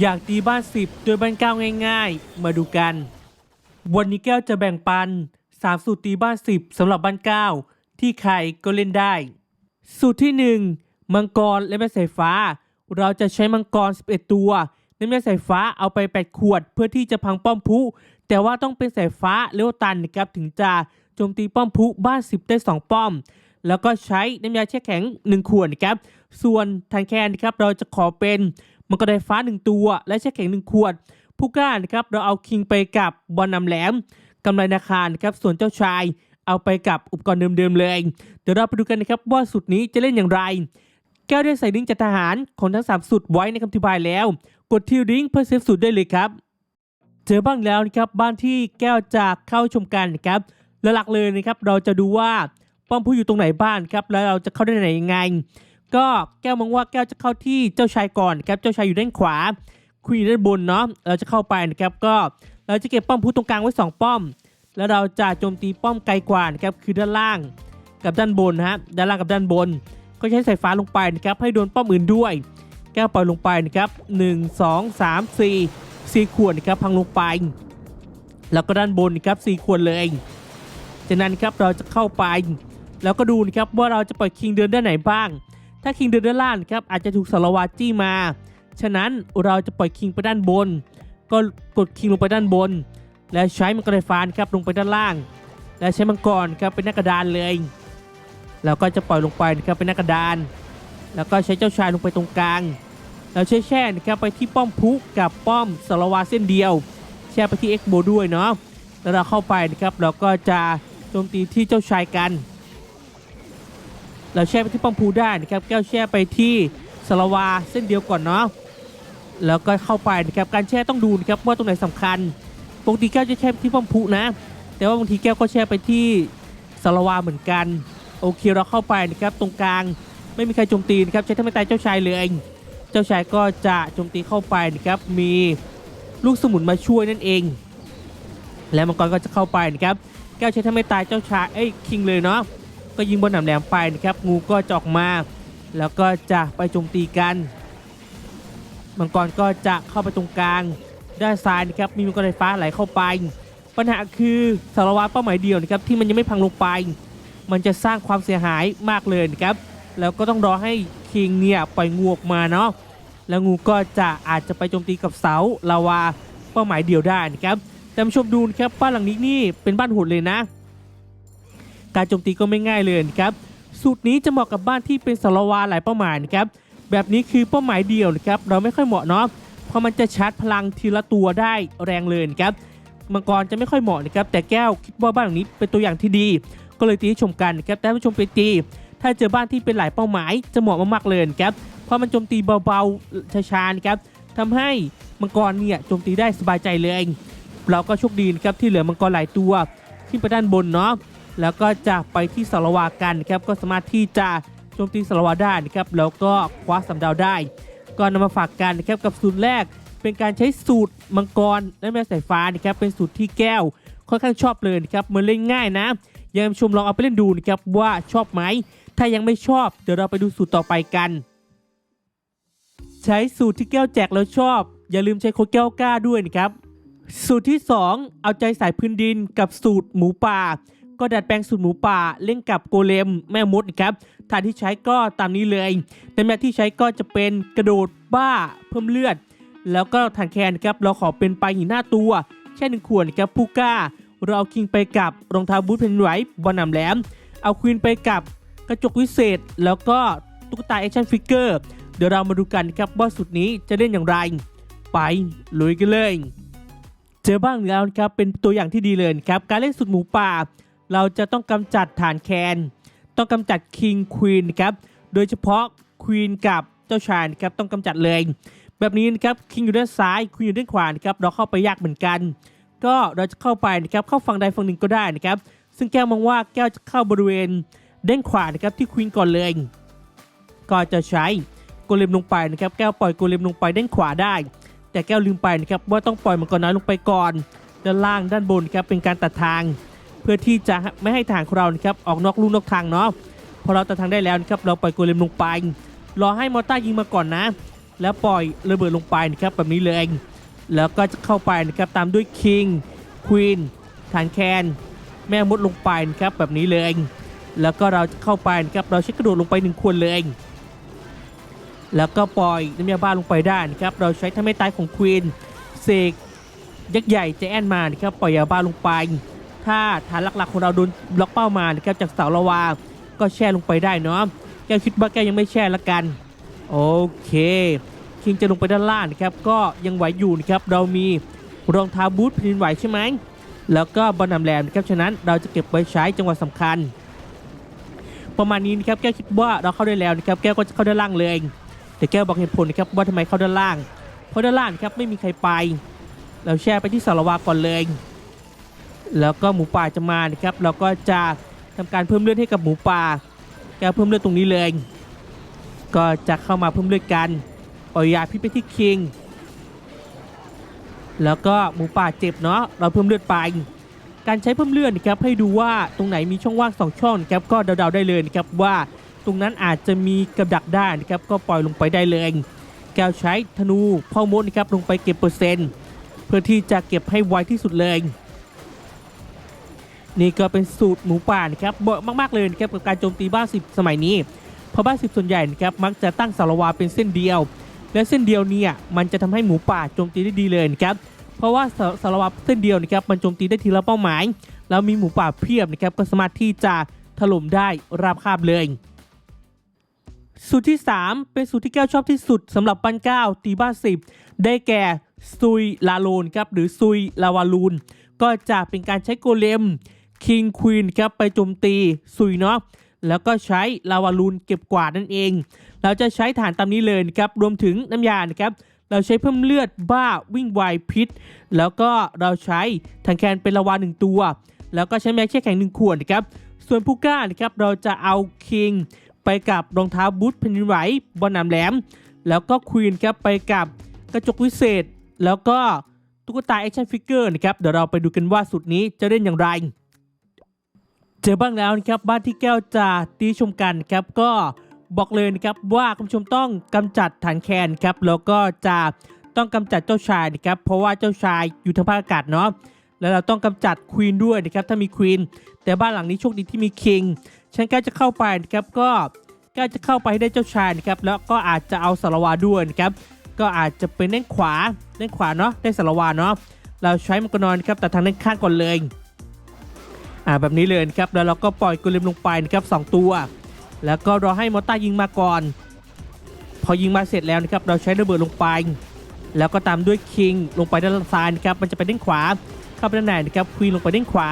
อยากตีบ้านสิบโดยบ้านเก้าง่ายๆ มาดูกัน วันนี้แก้วจะแบ่งปัน3สูตรตีบ้านสิบสำหรับบ้านเก้าที่ใครก็เล่นได้ สูตรที่1มังกรและแม่สายฟ้า เราจะใช้มังกร 11 ตัวในแม่สายฟ้าเอาไป 8 ขวด เพื่อที่จะพังป้อมพุ แต่ว่าต้องเป็นสายฟ้าเลี้ยวตันนะครับถึงจะโจมตีป้อมพุบ้าน 10 ได้ 2 ป้อม แล้วก็ใช้น้ำยาแช่แข็ง 1 ขวดนะครับ ส่วนทางแคนนะครับเราจะขอเป็น มังกรไฟฟ้า 1 ตัว และแช่แข็ง 1 ขวด ผู้กล้านะครับเราเอาคิงไปกับบอลนำแหลมกำไรนาคารนะครับส่วนเจ้าชาย เอาไปกับอุปกรณ์เดิมๆเลย เดี๋ยวเราไปดูกันนะครับว่าสุดนี้จะเล่นอย่างไร แก้วได้ใส่ลิงจากทหารของทั้งสามสุดไว้ในคำอธิบายแล้ว กดที่ลิงเพื่อเซฟสุดได้เลยครับเจอบ้างแล้วนะครับบ้านที่แก้วจะเข้าชมกันนะครับและหลักเลยนะครับเราจะดูว่าป้อมผู้อยู่ตรงไหนบ้านครับแล้วเราจะเข้าได้ไหนยังไง ก็แก้วมองว่าแก้วจะเข้าที่เจ้าชายก่อนครับเจ้าชายอยู่ด้านขวาคุยอยู่ด้านบนเนาะเราจะเข้าไปนะครับก็เราจะเก็บป้อมผู้ตรงกลางไว้สองป้อม แล้วเราจะโจมตีป้อมไกลกว่านะครับคือด้านล่างกับด้านบนฮะด้านล่างกับด้านบน ก็ใช้สายฟ้าลงไปนะครับให้โดนป้อมอื่นด้วย แก้วปล่อยลงไปนะครับ1 2 3 4 4ขวดนะครับพังลงไป แล้วก็ด้านบนนะครับ4ขวดเลยจากนั้นครับเราจะเข้าไป แล้วก็ดูนะครับว่าเราจะปล่อยคิงเดินด้านไหนบ้าง ถ้าคิงเดินด้านล่างครับอาจจะถูกสารวัตรจี้มา ฉะนั้นเราจะปล่อยคิงไปด้านบน ก็กดคิงลงไปด้านบน และใช้มังกรไฟฟ้าครับลงไปด้านล่าง และใช้มังกรครับเป็นหน้ากระดานเลย แล้วก็จะปล่อยลงไปครับเป็นหน้ากระดาน แล้วก็ใช้เจ้าชายลงไปตรงกลาง แล้วใช้แช่นะครับไปที่ป้อมพุกับป้อมสารวาเส้นเดียว แช่ไปที่เอ็กโบด้วยเนาะ แล้วเราเข้าไปนะครับเราก็จะโจมตีที่เจ้าชายกัน เราแช่ไปที่ป้อมพูได้นะครับแก้วแช่ไปที่สารวาเส้นเดียวก่อนเนาะแล้วก็เข้าไปนะครับการแช่ต้องดูนะครับว่าตรงไหนสำคัญปกติแก้วจะแช่ไปที่ป้อมพุนะ แต่ว่าบางทีแก้วก็แช่ไปที่สารวาเหมือนกันโอเคเราเข้าไปนะครับตรงกลางไม่มีใครโจมตีนะครับใช้ทั้งไม่ตายเจ้าชายเลยเองเจ้าชายก็จะโจมตีเข้าไปนะครับมีลูกสมุนมาช่วยนั่นเอง และมังกรก็จะเข้าไปนะครับแก้วใช้ถ้าไม่ตายเจ้าชายเอ้ยคิงเลยเนาะ ก็ยิงบนหนามแหลมไปนะครับ งูก็จะออกมา แล้วก็จะไปโจมตีกัน มังกรก็จะเข้าไปตรงกลาง ด้านซ้ายนะครับ มีมังกรไฟฟ้าไหลเข้าไป ปัญหาคือสารวัตรเป้าหมายเดียวนะครับที่มันยังไม่พังลงไป มันจะสร้างความเสียหายมากเลยนะครับ แล้วก็ต้องรอให้คิงเนี่ยปล่อยงูออกมาเนาะ แล้วงูก็จะอาจจะไปโจมตีกับเสาลาวาเป้าหมายเดียวได้นะครับแต่มาชมดูนะครับบ้านหลังนี้นี่เป็นบ้านโหดเลยนะ การโจมตีก็ไม่ง่ายเลยครับสูตรนี้จะเหมาะกับบ้านที่เป็นสารวาหลายเป้าหมายนะครับแบบนี้คือเป้าหมายเดียวนะครับเราไม่ค่อยเหมาะเนาะเพราะมันจะชาร์จพลังทีละตัวได้แรงเลยครับมังกรจะไม่ค่อยเหมาะนะครับแต่แก้วคิดว่าบ้านหลังนี้เป็นตัวอย่างที่ดี ก็เลยตีให้ชมกันนะครับแต่ถ้าผู้ชมไปตีถ้าเจอบ้านที่เป็นหลายเป้าหมายจะเหมาะมากๆเลยครับเพราะมันโจมตีเบาๆช้าๆครับทำให้มังกรเนี่ยโจมตีได้สบายใจเลย เราก็โชคดีนะครับที่เหลือมังกรหลายตัวขึ้นไปด้านบนเนาะ แล้วก็จะไปที่สารวากันนะครับก็สามารถที่จะโจมตีสารวาได้นะครับแล้วก็คว้าสำดาวได้ ก็นำมาฝากกันนะครับกับสูตรแรก เป็นการใช้สูตรมังกรและแม่สายฟ้านะครับเป็นสูตรที่แก้วค่อนข้างชอบเลยนะครับมันเล่นง่ายนะยังชมลองเอาไปเล่นดูนะครับว่าชอบไหมถ้ายังไม่ชอบเดี๋ยวเราไปดูสูตรต่อไปกัน ใช้สูตรที่แก้วแจกแล้วชอบ อย่าลืมใช้โค้ดแก้วกล้าด้วยนะครับสูตรที่ 2 เอาใจสายพื้นดินกับสูตรหมูป่า ก็ดัดแปลงสูตรหมูป่าเล่นกับโกเลมแม่มดนะครับฐานที่ใช้ก็ตามนี้เลยแต่แม่ที่ใช้ก็จะเป็นกระโดดบ้าเพิ่มเลือด แล้วก็ฐานแคนนะครับเราขอเป็นปลาหินหน้าตัวแค่หนึ่งขวดนะครับผู้กล้า เราเอาคิงไปกับรองเท้าบูทเพนไวท์บอลนำแหลม เอาควีนไปกับกระจกวิเศษ แล้วก็ตุ๊กตาแอคชั่นฟิกเกอร์เดี๋ยวเรามาดูกันครับว่าสุดนี้จะเล่นอย่างไร ไปลุยกันเลย เจอบ้างแล้วนะครับเป็นตัวอย่างที่ดีเลยนะครับการเล่นสุดหมูป่า เราจะต้องกำจัดฐานแคน ต้องกำจัดคิงควีนครับ โดยเฉพาะควีนกับเจ้าชายครับต้องกำจัดเลย แบบนี้นะครับคิงอยู่ด้านซ้ายควีนอยู่ด้านขวานะครับเราเข้าไปยากเหมือนกัน ก็เราจะเข้าไปนะครับเข้าฝั่งใดฝั่งหนึ่งก็ได้นะครับ ซึ่งแก้วมองว่าแก้วจะเข้าบริเวณด้านขวานะครับที่ควีนก่อนเลย ก็จะใช้โกเลมลงไปนะครับแก้วปล่อยโกเลมลงไปด้านขวาได้ แต่แก้วลืมไปนะครับว่าต้องปล่อยมังกรน้อยลงไปก่อน ด้านล่างด้านบนครับเป็นการตัดทาง พื่อที่จะไม่ให้ทางของเรานะครับออกนอกลู่นอกทางเนาะพอเราตัดทางได้แล้วนะครับเราปล่อยโกเลมลงไป รอให้มอต้ายิงมาก่อนนะ แล้วปล่อยระเบิดลงไปนะครับแบบนี้เลยแล้วก็จะเข้าไปนะครับตามด้วยคิงควีนฐานแคนแม่มดลงไปนะครับแบบนี้เลยแล้วก็เราจะเข้าไปนะครับเราใช้กระโดดลงไปหนึ่งคนเลยแล้วก็ปล่อยน้ำยาบ้าลงไปได้นะครับเราใช้ท่าไม่ตายของควีนเสกยักษ์ใหญ่ใจแอนมานะครับปล่อยยาบ้าลงไป ถ้าฐานหลักๆของเราโดนบล็อกเป้ามานะครับจากเสาละวา ก็แช่ลงไปได้เนาะแกคิดว่าแกยังไม่แช่ละกัน โอเค คิงจะลงไปด้านล่างนะครับ ก็ยังไหวอยู่นะครับ เรามีรองเท้าบูทแผ่นดินไหวใช่ไหม แล้วก็บอลนำแรมนะครับ ฉะนั้นเราจะเก็บไว้ใช้จังหวะสำคัญ ประมาณนี้นะครับ แก้วคิดว่าเราเข้าได้แล้วนะครับ แก้วก็จะเข้าด้านล่างเลยแต่แก้วบอกเหตุผลนะครับว่าทำไมเข้าด้านล่าง เพราะด้านล่างครับไม่มีใครไป เราแช่ไปที่สารวาก่อนเลย แล้วก็หมูป่าจะมานะครับเราก็จะทำการเพิ่มเลือดให้กับหมูป่าแก้เพิ่มเลือดตรงนี้เลย ก็จะเข้ามาเพิ่มเลือดกันปล่อยยาพิษไปที่คิง แล้วก็หมูป่าเจ็บเนาะเราเพิ่มเลือดไปการใช้เพิ่มเลือดนะครับให้ดูว่าตรงไหนมีช่องว่างสองช่องนะครับก็เดาๆได้เลยนะครับว่าตรงนั้นอาจจะมีกับดักได้นะครับก็ปล่อยลงไปได้เลย แก้วใช้ธนูพ่อมดนะครับลงไปเก็บเปอร์เซ็นต์ เพื่อที่จะเก็บให้ไวที่สุดเลย นี่ก็เป็นสูตรหมูป่านะครับเหมาะมากๆเลยนะครับกับการโจมตีบ้าสิบสมัยนี้ เพราะบ้าสิบส่วนใหญ่นะครับมักจะตั้งสารวาเป็นเส้นเดียว และเส้นเดียวเนี่ยมันจะทำให้หมูป่าโจมตีได้ดีเลยนะครับเพราะว่าสารวาเส้นเดียวนะครับมันโจมตีได้ทีละเป้าหมาย แล้วมีหมูป่าเพียบนะครับก็สามารถที่จะถล่มได้ราบคาบเลยสูตรที่ 3 เป็นสูตรที่แก้วชอบที่สุดสำหรับบ้นเก้าตีบ้าสิบได้แก่ซุยลาโลนครับหรือซุยลาวาลูนก็จะเป็นการใช้โกเลม คิงควีนครับไปโจมตีซุยเนาะแล้วก็ใช้ลาวาลูนเก็บกวาดนั่นเอง เราจะใช้ฐานตามนี้เลยนะครับ รวมถึงน้ำยานะครับ เราใช้เพิ่มเลือดบ้าวิ่งไวพิษ แล้วก็เราใช้ถังแคนเป็นลาวาหนึ่งตัว แล้วก็ใช้แม็กแช่แข็งหนึ่งขวดนะครับ ส่วนผู้กล้านะครับ เราจะเอาคิงไปกับรองเท้าบูทแผ่นดินไหวบอลหนามแหลม แล้วก็ควีนครับไปกับกระจกวิเศษ แล้วก็ตุ๊กตาแอคชั่นฟิกเกอร์นะครับ เดี๋ยวเราไปดูกันว่าสุดนี้จะเล่นอย่างไร เจอบ้างแล้วนะครับบ้านที่แก้วจะตีชมกันครับก็บอกเลยนะครับว่าคุณผู้ชมต้องกำจัดฐานแคนครับแล้วก็จะต้องกำจัดเจ้าชายนะครับเพราะว่าเจ้าชายอยู่ทางภาคอากาศเนาะแล้วเราต้องกำจัดควีนด้วยนะครับถ้ามีควีนแต่บ้านหลังนี้โชคดีที่มีคิงฉันก็จะเข้าไปนะครับก็ก็จะเข้าไปให้ได้เจ้าชายนะครับแล้วก็อาจจะเอาสารวาด้วยนะครับก็อาจจะเป็นด้านขวาด้านขวาเนาะได้สารวาเนาะเราใช้มังกรนอนครับแต่ทางด้านข้างก่อนเลย อ่าแบบนี้เลยนะครับแล้วเราก็ปล่อยกุลิมลงไปนะครับสองตัว แล้วก็รอให้มอต้ายิงมาก่อน พอยิงมาเสร็จแล้วนะครับเราใช้ระเบิดลงไป แล้วก็ตามด้วยคิงลงไปด้านซ้ายนะครับมันจะไปด้านขวาเข้าไปด้านไหนนะครับควีนลงไปด้านขวา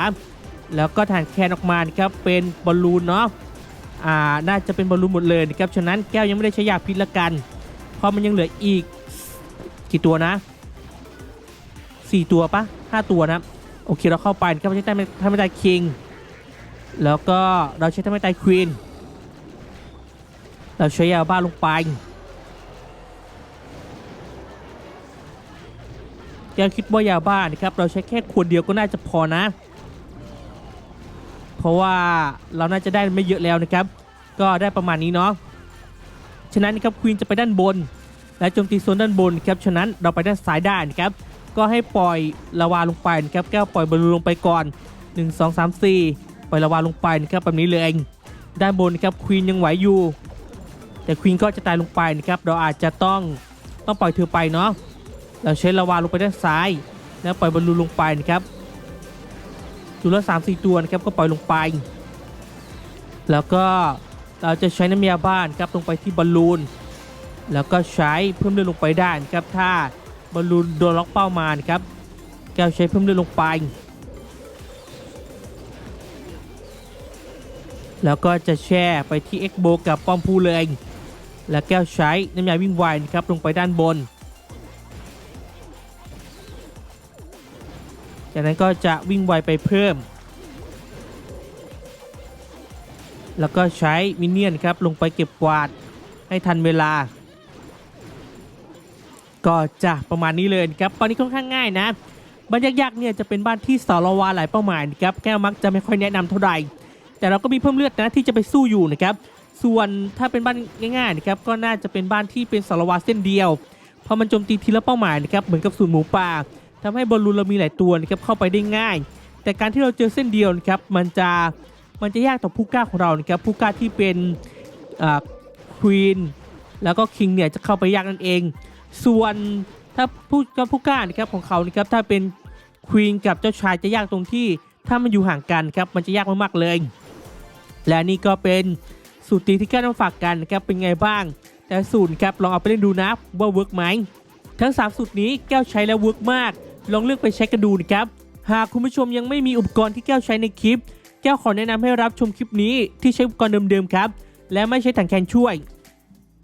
แล้วก็ฐานแคนออกมานะครับเป็นบอลลูนเนาะอ่าน่าจะเป็นบอลลูนหมดเลยนะครับฉะนั้นแก้วยังไม่ได้ใช้ยาพิษละกัน เพราะมันยังเหลืออีกกี่ตัวนะสี่ตัวปะห้าตัวนะ โอเคเราเข้าไปนะครับใช้ท่าไม่ท่าไม่ตายคิงแล้วก็เราใช้ท่าไม่ตายควีนเราใช้ยาบ้าลงไปแกคิดว่ายาบ้านะครับเราใช้แค่ขวดเดียวก็น่าจะพอนะ เพราะว่าเราน่าจะได้ไม่เยอะแล้วนะครับ ก็ได้ประมาณนี้เนาะฉะนั้นนะครับควีนจะไปด้านบน และโจมตีโซนด้านบนครับฉะนั้นเราไปด้านซ้ายได้นะครับ ก็ให้ปล่อยลาวาลงไปนะครับแก้วปล่อยบอลลูนลงไปก่อน 1 2 3 4 ปล่อยลาวาลงไปนะครับแบบนี้เลยเองด้านบนนะครับควีนยังไหวอยู่ แต่ควีนก็จะตายลงไปนะครับเราอาจจะต้องต้องปล่อยเธอไปเนาะเราใช้ลาวาลงไปด้านซ้าย แล้วปล่อยบอลลูนลงไปนะครับจุลสามสี่ตัวนะครับก็ปล่อยลงไป แล้วก็เราจะใช้น้ำยาบ้านครับลงไปที่บอลลูนแล้วก็ใช้เพิ่มเลือดลงไปได้นะครับถ้า บอลลูนโดนล็อกเป้ามานะครับ แก้วใช้เพิ่มเลือดลงไป แล้วก็จะแช่ไปที่เอ็กโบกับป้อมพูเลย แล้วแก้วใช้น้ำยาวิ่งไวนะครับลงไปด้านบน จากนั้นก็จะวิ่งไวไปเพิ่ม แล้วก็ใช้มินเนี่ยนครับลงไปเก็บกวาดให้ทันเวลา ก็จะประมาณนี้เลยครับตอนนี้ค่อนข้างง่ายนะบ้านยากๆเนี่ยจะเป็นบ้านที่สารวาหลายเป้าหมายนะครับแก้วมักจะไม่ค่อยแนะนำเท่าไหร่แต่เราก็มีเพิ่มเลือดนะที่จะไปสู้อยู่นะครับส่วนถ้าเป็นบ้านง่ายๆนะครับก็น่าจะเป็นบ้านที่เป็นสารวัตรเส้นเดียวพอมันโจมตีทีละเป้าหมายนะครับเหมือนกับสูนหมูป่าทำให้บอลลูนเรามีหลายตัวนะครับเข้าไปได้ง่าย แต่การที่เราเจอเส้นเดียวนะครับมันจะมันจะยากต่อผู้กล้าของเรานะครับผู้กล้าที่เป็นควีนแล้วก็คิงเนี่ยจะเข้าไปยากนั่นเอง ส่วนถ้าผู้เจ้าผู้กล้านะครับของเขานะครับถ้าเป็นควีนกับเจ้าชายจะยากตรงที่ถ้ามันอยู่ห่างกันครับมันจะยากมากๆเลย และนี่ก็เป็นสูตรตีที่แก้วมาฝากกันนะครับเป็นไงบ้าง แต่สูตรครับลองเอาไปเล่นดูนะว่าเวิร์กไหมทั้ง 3 สูตรนี้แก้วใช้แล้วเวิร์กมาก ลองเลือกไปใช้กันดูนะครับหากคุณผู้ชมยังไม่มีอุปกรณ์ที่แก้วใช้ในคลิป แก้วขอแนะนำให้รับชมคลิปนี้ที่ใช้อุปกรณ์เดิมๆครับ และไม่ใช้ถังแคนช่วย